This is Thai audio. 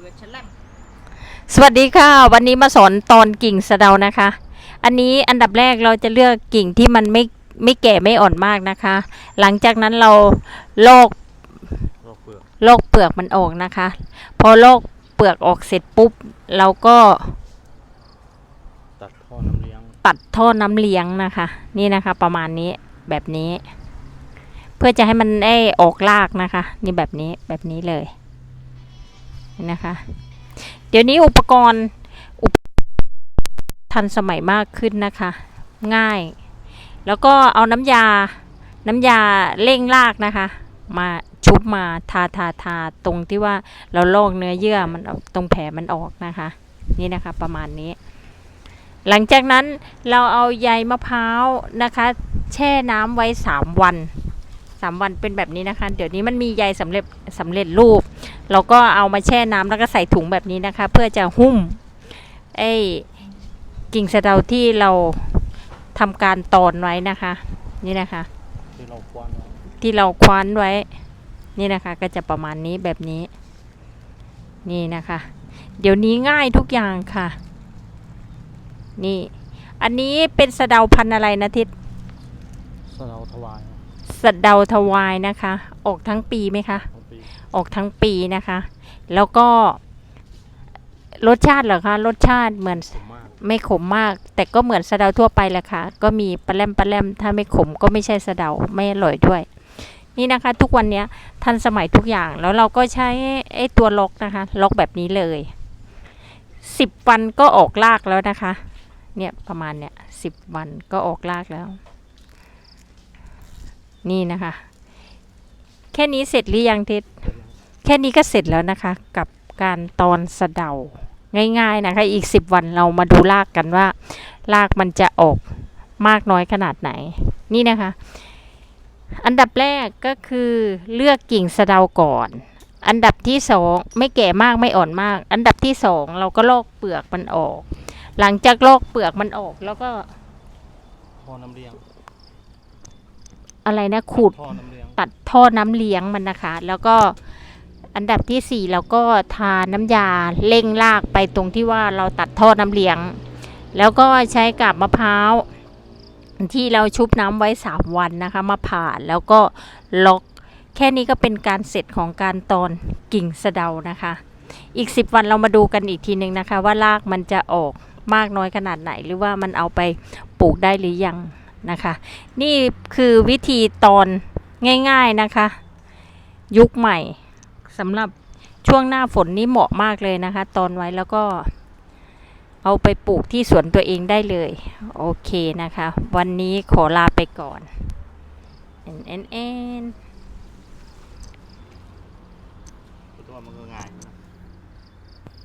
เรือฉลับสวัสดีค่ะ วันนี้มาสอนตอนกิ่งสะเดานะคะ อันนี้อันดับแรกเราจะเลือกกิ่งที่มันไม่ไม่แก่ไม่อ่อนมากนะคะ หลังจากนั้นเราลอกโรคเปลือกลอกเปลือกมันออกนะคะ พอลอกเปลือกออกเสร็จปุ๊บ เราก็ ตัดท่อน้ำเลี้ยงตัดท่อน้ำเลี้ยงนะคะ นี่นะคะ ประมาณนี้แบบนี้ เพื่อจะให้มันได้ออกรากนะคะ นี่แบบนี้แบบนี้เลย นะคะ เดี๋ยวนี้อุปกรณ์อุปทันสมัยมากขึ้นนะคะ ง่าย แล้วก็เอาน้ำยา น้ำยาเร่งรากนะคะ มาชุบมาทาทาทาตรงที่ว่าเราลอกเนื้อเยื่อมันตรงแผลมันออกนะคะ นี่นะคะประมาณนี้ หลังจากนั้นเราเอาใยมะพร้าวนะคะ แช่น้ำไว้ 3 วัน 3 วันเป็นแบบนี้นะคะ เดี๋ยวนี้มันมีใยสำเร็จสำเร็จรูป เราก็เอามาแช่น้ำแล้วก็ใส่ถุงแบบนี้นะคะ เพื่อจะหุ้มไอ้กิ่งสะเดาที่เราทำการตอนไว้นะคะ นี่นะคะ ที่เราคว้านไว้ที่เราคว้านไว้ นี่นะคะ ก็จะประมาณนี้แบบนี้ นี่นะคะ เดี๋ยวนี้ง่ายทุกอย่างค่ะ นี่ อันนี้เป็นสะเดาพันธุ์อะไรนะทิศสะเดาถวายสะเดาทวายนะคะ ออกทั้งปีไหมคะทั้งปี ออกทั้งปีนะคะ แล้วก็รสชาติเหรอคะ รสชาติเหมือนสมมากไม่ขมมาก แต่ก็เหมือนสะเดาทั่วไปแหละค่ะ ก็มีปลาแรมปลาแรมถ้าไม่ขมก็ไม่ใช่สะเดาไม่อร่อยด้วย นี่นะคะ ทุกวันเนี้ยทันสมัยทุกอย่างแล้วเราก็ใช้ไอ้ตัวล็อกนะคะล็อกแบบนี้เลยสิบวันก็ออกรากแล้วนะคะ เนี่ยประมาณเนี่ยสิบวันก็ออกรากแล้ว นี่นะคะ แค่นี้เสร็จหรือยังทิศแค่นี้ก็เสร็จแล้วนะคะ กับการตอนสะเดาง่าย ๆนะคะ อีก 10 วันเรามาดูรากกันว่า รากมันจะออกมากน้อยขนาดไหน นี่นะคะ อันดับแรกก็คือเลือกกิ่งสะเดาก่อน อันดับที่สองไม่แก่มากไม่อ่อนมาก อันดับที่สองเราก็ลอกเปลือกมันออก หลังจากลอกเปลือกมันออกแล้วก็ท่อน้ำเลี้ยงอะไรนะขูดท่อน้ำเลี้ยงตัดท่อน้ำเลี้ยงมันนะคะ แล้วก็ อันดับที่สี่เราก็ทาน้ำยาเร่งรากไปตรงที่ว่าเราตัดท่อน้ำเลี้ยง แล้วก็ใช้กับมะพร้าวที่เราชุบน้ำไว้สามวันนะคะมาผ่าแล้วก็ล็อก แค่นี้ก็เป็นการเสร็จของการตอนกิ่งสะเดานะคะ อีกสิบวันเรามาดูกันอีกทีหนึ่งนะคะ ว่ารากมันจะออกมากน้อยขนาดไหน หรือว่ามันเอาไปปลูกได้หรือยังนะคะ นี่คือวิธีตอนง่าย ๆนะคะ ยุคใหม่ สำหรับช่วงหน้าฝนนี่เหมาะมากเลยนะคะ ตอนไว้แล้วก็เอาไปปลูกที่สวนตัวเองได้เลย โอเคนะคะ วันนี้ขอลาไปก่อนเอ็นเอ็นเอ็นตัวมันก็ง่ายนะ